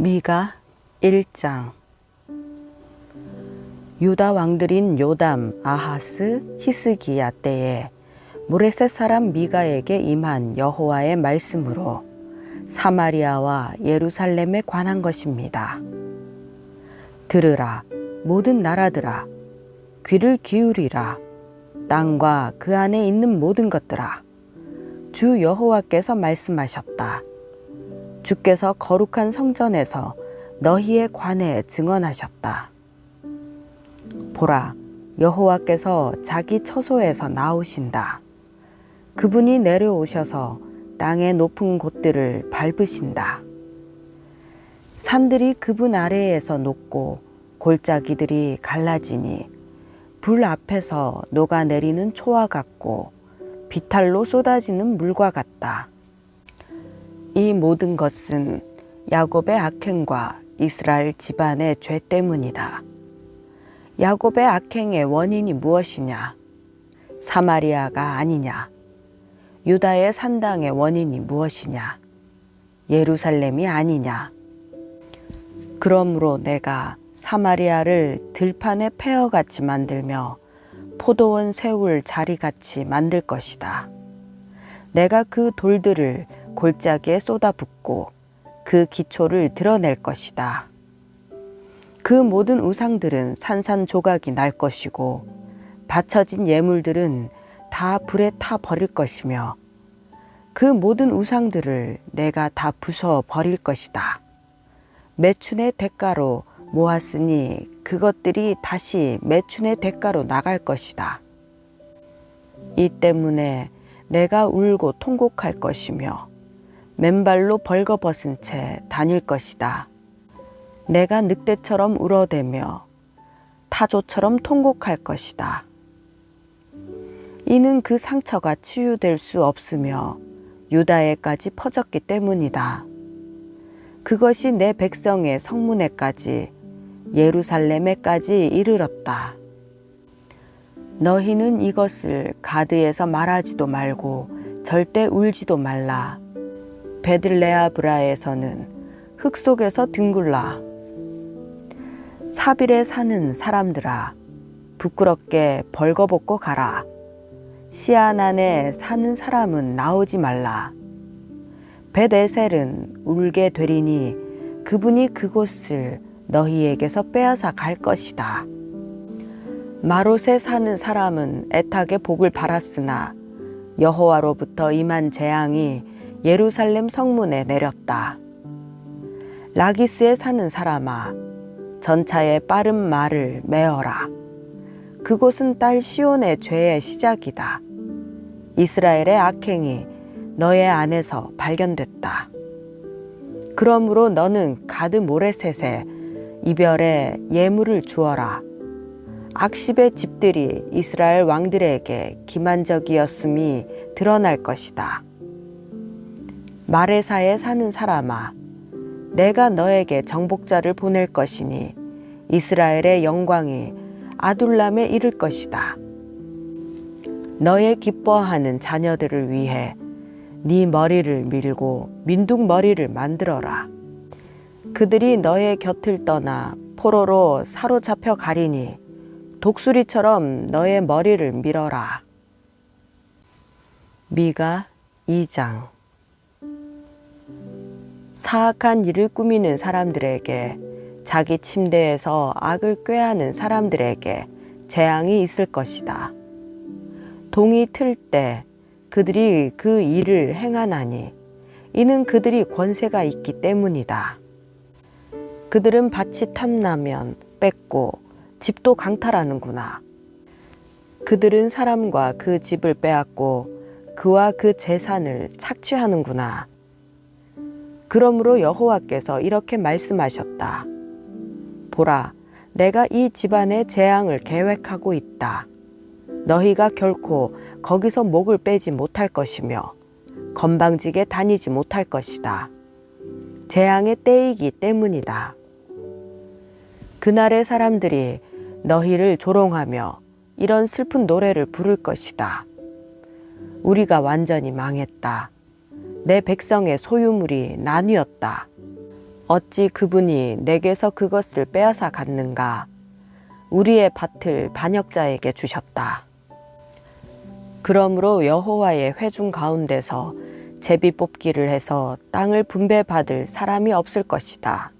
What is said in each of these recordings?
미가 1장 유다 왕들인 요담, 아하스, 히스기야 때에 모레셋 사람 미가에게 임한 여호와의 말씀으로 사마리아와 예루살렘에 관한 것입니다. 들으라 모든 나라들아 귀를 기울이라 땅과 그 안에 있는 모든 것들아 주 여호와께서 말씀하셨다. 주께서 거룩한 성전에서 너희의 관에 증언하셨다. 보라, 여호와께서 자기 처소에서 나오신다. 그분이 내려오셔서 땅의 높은 곳들을 밟으신다. 산들이 그분 아래에서 녹고 골짜기들이 갈라지니 불 앞에서 녹아내리는 초와 같고 비탈로 쏟아지는 물과 같다. 이 모든 것은 야곱의 악행과 이스라엘 집안의 죄 때문이다. 야곱의 악행의 원인이 무엇이냐? 사마리아가 아니냐? 유다의 산당의 원인이 무엇이냐? 예루살렘이 아니냐? 그러므로 내가 사마리아를 들판의 폐허같이 만들며 포도원 세울 자리같이 만들 것이다. 내가 그 돌들을 골짜기에 쏟아붓고 그 기초를 드러낼 것이다. 그 모든 우상들은 산산조각이 날 것이고 바쳐진 예물들은 다 불에 타 버릴 것이며 그 모든 우상들을 내가 다 부숴 버릴 것이다. 매춘의 대가로 모았으니 그것들이 다시 매춘의 대가로 나갈 것이다. 이 때문에 내가 울고 통곡할 것이며 맨발로 벌거벗은 채 다닐 것이다. 내가 늑대처럼 울어대며 타조처럼 통곡할 것이다. 이는 그 상처가 치유될 수 없으며 유다에까지 퍼졌기 때문이다. 그것이 내 백성의 성문에까지 예루살렘에까지 이르렀다. 너희는 이것을 가드에서 말하지도 말고 절대 울지도 말라. 베들레아 브라에서는 흙 속에서 뒹굴라. 사빌에 사는 사람들아, 부끄럽게 벌거벗고 가라. 시아난에 사는 사람은 나오지 말라. 벳에셀은 울게 되리니 그분이 그곳을 너희에게서 빼앗아 갈 것이다. 마롯에 사는 사람은 애타게 복을 바랐으나 여호와로부터 임한 재앙이 예루살렘 성문에 내렸다. 라기스에 사는 사람아, 전차의 빠른 말을 메어라. 그곳은 딸 시온의 죄의 시작이다. 이스라엘의 악행이 너의 안에서 발견됐다. 그러므로 너는 가드 모레셋에 이별의 예물을 주어라. 악십의 집들이 이스라엘 왕들에게 기만적이었음이 드러날 것이다. 마레사에 사는 사람아, 내가 너에게 정복자를 보낼 것이니 이스라엘의 영광이 아둘람에 이를 것이다. 너의 기뻐하는 자녀들을 위해 네 머리를 밀고 민둥 머리를 만들어라. 그들이 너의 곁을 떠나 포로로 사로잡혀 가리니 독수리처럼 너의 머리를 밀어라. 미가 2장 사악한 일을 꾸미는 사람들에게 자기 침대에서 악을 꾀하는 사람들에게 재앙이 있을 것이다. 동이 틀 때 그들이 그 일을 행하나니 이는 그들이 권세가 있기 때문이다. 그들은 밭이 탐나면 뺏고 집도 강탈하는구나. 그들은 사람과 그 집을 빼앗고 그와 그 재산을 착취하는구나. 그러므로 여호와께서 이렇게 말씀하셨다. 보라, 내가 이 집안의 재앙을 계획하고 있다. 너희가 결코 거기서 목을 빼지 못할 것이며 건방지게 다니지 못할 것이다. 재앙의 때이기 때문이다. 그날의 사람들이 너희를 조롱하며 이런 슬픈 노래를 부를 것이다. 우리가 완전히 망했다. 내 백성의 소유물이 나뉘었다. 어찌 그분이 내게서 그것을 빼앗아 갔는가? 우리의 밭을 반역자에게 주셨다. 그러므로 여호와의 회중 가운데서 제비 뽑기를 해서 땅을 분배받을 사람이 없을 것이다.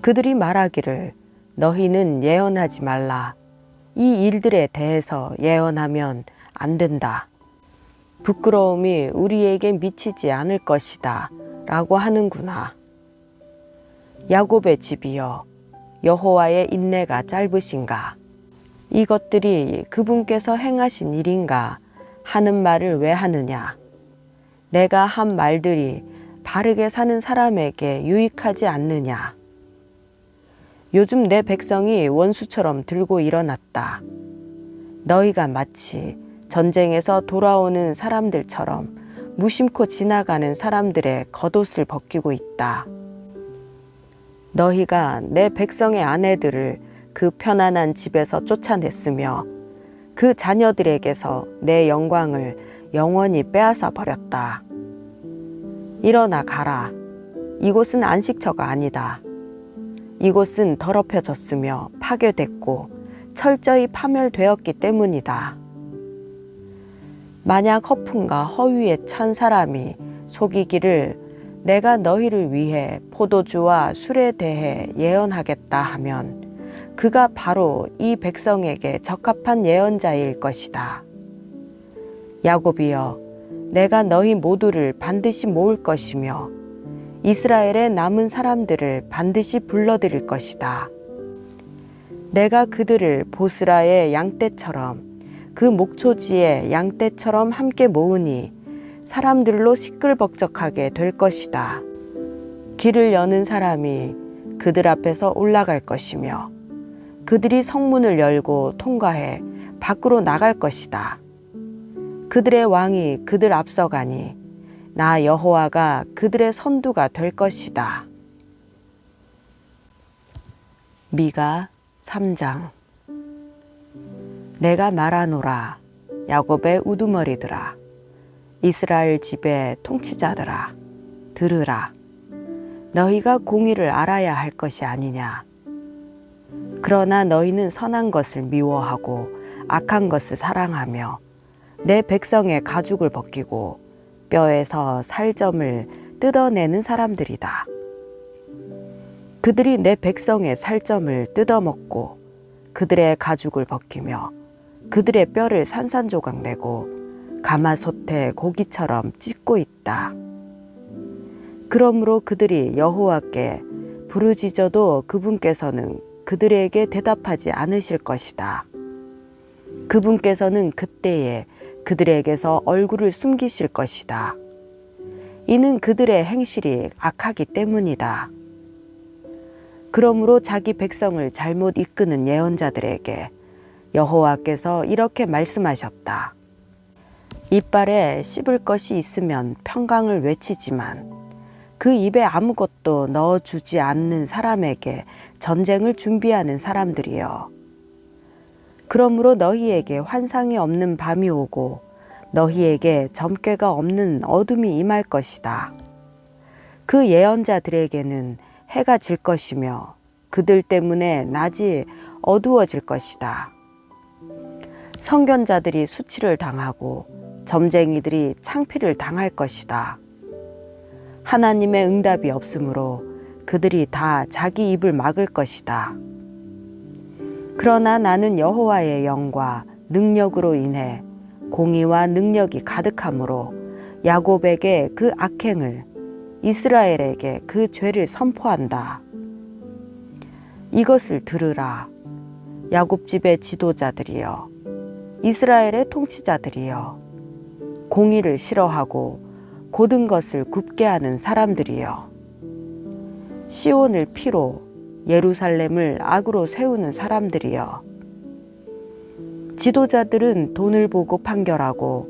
그들이 말하기를 너희는 예언하지 말라. 이 일들에 대해서 예언하면 안 된다. 부끄러움이 우리에게 미치지 않을 것이다. 라고 하는구나. 야곱의 집이여 여호와의 인내가 짧으신가? 이것들이 그분께서 행하신 일인가 하는 말을 왜 하느냐? 내가 한 말들이 바르게 사는 사람에게 유익하지 않느냐? 요즘 내 백성이 원수처럼 들고 일어났다. 너희가 마치 전쟁에서 돌아오는 사람들처럼 무심코 지나가는 사람들의 겉옷을 벗기고 있다. 너희가 내 백성의 아내들을 그 편안한 집에서 쫓아냈으며 그 자녀들에게서 내 영광을 영원히 빼앗아 버렸다. 일어나 가라. 이곳은 안식처가 아니다. 이곳은 더럽혀졌으며 파괴됐고 철저히 파멸되었기 때문이다. 만약 허풍과 허위에 찬 사람이 속이기를 내가 너희를 위해 포도주와 술에 대해 예언하겠다 하면 그가 바로 이 백성에게 적합한 예언자일 것이다. 야곱이여, 내가 너희 모두를 반드시 모을 것이며 이스라엘의 남은 사람들을 반드시 불러들일 것이다. 내가 그들을 보스라의 양떼처럼 그 목초지의 양떼처럼 함께 모으니 사람들로 시끌벅적하게 될 것이다. 길을 여는 사람이 그들 앞에서 올라갈 것이며 그들이 성문을 열고 통과해 밖으로 나갈 것이다. 그들의 왕이 그들 앞서가니 나 여호와가 그들의 선두가 될 것이다. 미가 3장 내가 말하노라. 야곱의 우두머리들아. 이스라엘 집의 통치자들아 들으라. 너희가 공의를 알아야 할 것이 아니냐. 그러나 너희는 선한 것을 미워하고 악한 것을 사랑하며 내 백성의 가죽을 벗기고 뼈에서 살점을 뜯어내는 사람들이다. 그들이 내 백성의 살점을 뜯어먹고 그들의 가죽을 벗기며 그들의 뼈를 산산조각 내고 가마솥에 고기처럼 찢고 있다. 그러므로 그들이 여호와께 부르짖어도 그분께서는 그들에게 대답하지 않으실 것이다. 그분께서는 그때에 그들에게서 얼굴을 숨기실 것이다. 이는 그들의 행실이 악하기 때문이다. 그러므로 자기 백성을 잘못 이끄는 예언자들에게 여호와께서 이렇게 말씀하셨다. 이빨에 씹을 것이 있으면 평강을 외치지만 그 입에 아무것도 넣어주지 않는 사람에게 전쟁을 준비하는 사람들이여. 그러므로 너희에게 환상이 없는 밤이 오고 너희에게 점괘가 없는 어둠이 임할 것이다. 그 예언자들에게는 해가 질 것이며 그들 때문에 낮이 어두워질 것이다. 성견자들이 수치를 당하고 점쟁이들이 창피를 당할 것이다. 하나님의 응답이 없으므로 그들이 다 자기 입을 막을 것이다. 그러나 나는 여호와의 영과 능력으로 인해 공의와 능력이 가득함으로 야곱에게 그 악행을 이스라엘에게 그 죄를 선포한다. 이것을 들으라. 야곱 집의 지도자들이여 이스라엘의 통치자들이여 공의를 싫어하고 고든 것을 굽게 하는 사람들이여 시온을 피로 예루살렘을 악으로 세우는 사람들이여 지도자들은 돈을 보고 판결하고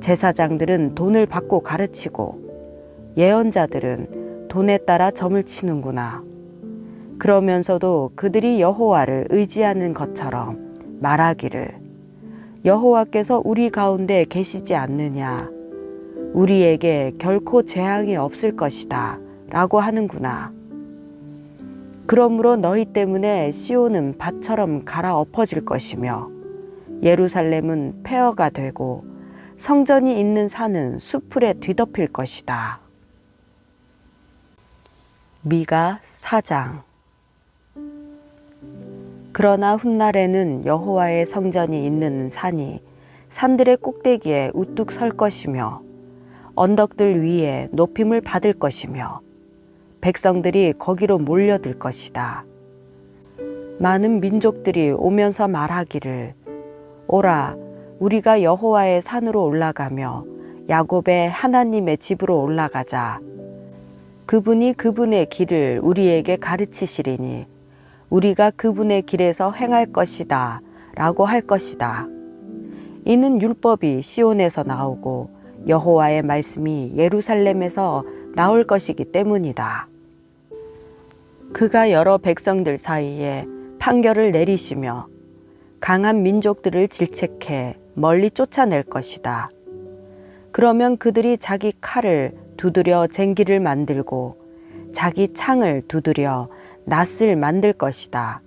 제사장들은 돈을 받고 가르치고 예언자들은 돈에 따라 점을 치는구나. 그러면서도 그들이 여호와를 의지하는 것처럼 말하기를 여호와께서 우리 가운데 계시지 않느냐 우리에게 결코 재앙이 없을 것이다 라고 하는구나. 그러므로 너희 때문에 시온은 밭처럼 갈아 엎어질 것이며 예루살렘은 폐허가 되고 성전이 있는 산은 수풀에 뒤덮일 것이다. 미가 4장 그러나 훗날에는 여호와의 성전이 있는 산이 산들의 꼭대기에 우뚝 설 것이며 언덕들 위에 높임을 받을 것이며 백성들이 거기로 몰려들 것이다. 많은 민족들이 오면서 말하기를 오라 우리가 여호와의 산으로 올라가며 야곱의 하나님의 집으로 올라가자. 그분이 그분의 길을 우리에게 가르치시리니 우리가 그분의 길에서 행할 것이다. 라고 할 것이다. 이는 율법이 시온에서 나오고 여호와의 말씀이 예루살렘에서 나올 것이기 때문이다. 그가 여러 백성들 사이에 판결을 내리시며 강한 민족들을 질책해 멀리 쫓아낼 것이다. 그러면 그들이 자기 칼을 두드려 쟁기를 만들고 자기 창을 두드려 낫을 만들 것이다.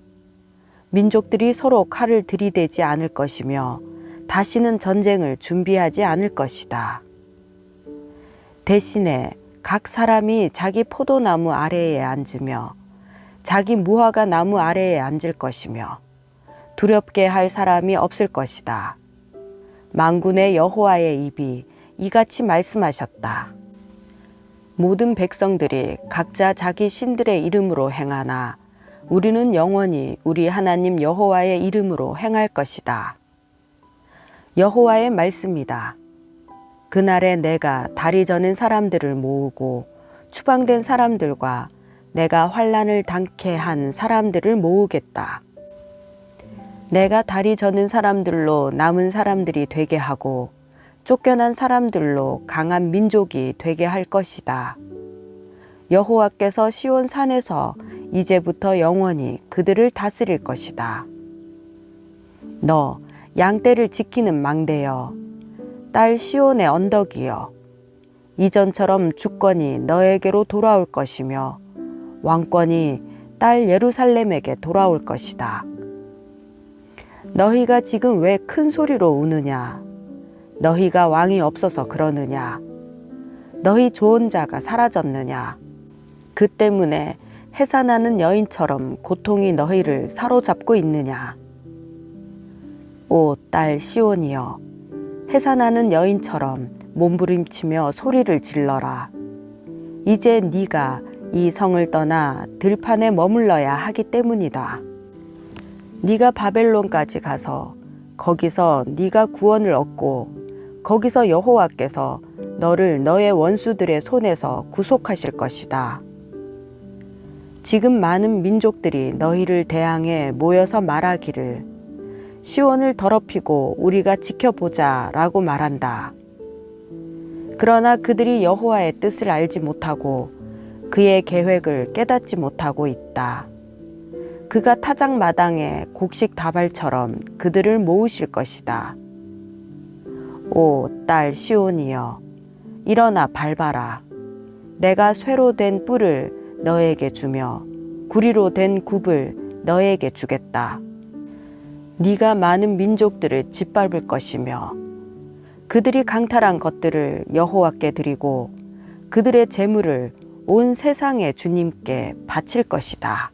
민족들이 서로 칼을 들이대지 않을 것이며 다시는 전쟁을 준비하지 않을 것이다. 대신에 각 사람이 자기 포도나무 아래에 앉으며 자기 무화과 나무 아래에 앉을 것이며 두렵게 할 사람이 없을 것이다. 망군의 여호와의 입이 이같이 말씀하셨다. 모든 백성들이 각자 자기 신들의 이름으로 행하나 우리는 영원히 우리 하나님 여호와의 이름으로 행할 것이다. 여호와의 말씀이다. 그날에 내가 다리 저는 사람들을 모으고 추방된 사람들과 내가 환란을 당케 한 사람들을 모으겠다. 내가 다리 저는 사람들로 남은 사람들이 되게 하고 쫓겨난 사람들로 강한 민족이 되게 할 것이다. 여호와께서 시온 산에서 이제부터 영원히 그들을 다스릴 것이다. 너 양떼를 지키는 망대여 딸 시온의 언덕이여 이전처럼 주권이 너에게로 돌아올 것이며 왕권이 딸 예루살렘에게 돌아올 것이다. 너희가 지금 왜 큰 소리로 우느냐? 너희가 왕이 없어서 그러느냐? 너희 좋은 자가 사라졌느냐? 그 때문에 해산하는 여인처럼 고통이 너희를 사로잡고 있느냐? 오 딸 시온이여 해산하는 여인처럼 몸부림치며 소리를 질러라. 이제 네가 이 성을 떠나 들판에 머물러야 하기 때문이다. 네가 바벨론까지 가서 거기서 네가 구원을 얻고 거기서 여호와께서 너를 너의 원수들의 손에서 구속하실 것이다. 지금 많은 민족들이 너희를 대항해 모여서 말하기를 시온을 더럽히고 우리가 지켜보자 라고 말한다. 그러나 그들이 여호와의 뜻을 알지 못하고 그의 계획을 깨닫지 못하고 있다. 그가 타작 마당에 곡식 다발처럼 그들을 모으실 것이다. 오, 딸 시온이여, 일어나 밟아라. 내가 쇠로 된 뿔을 너에게 주며 구리로 된 굽을 너에게 주겠다. 네가 많은 민족들을 짓밟을 것이며 그들이 강탈한 것들을 여호와께 드리고 그들의 재물을 온 세상의 주님께 바칠 것이다.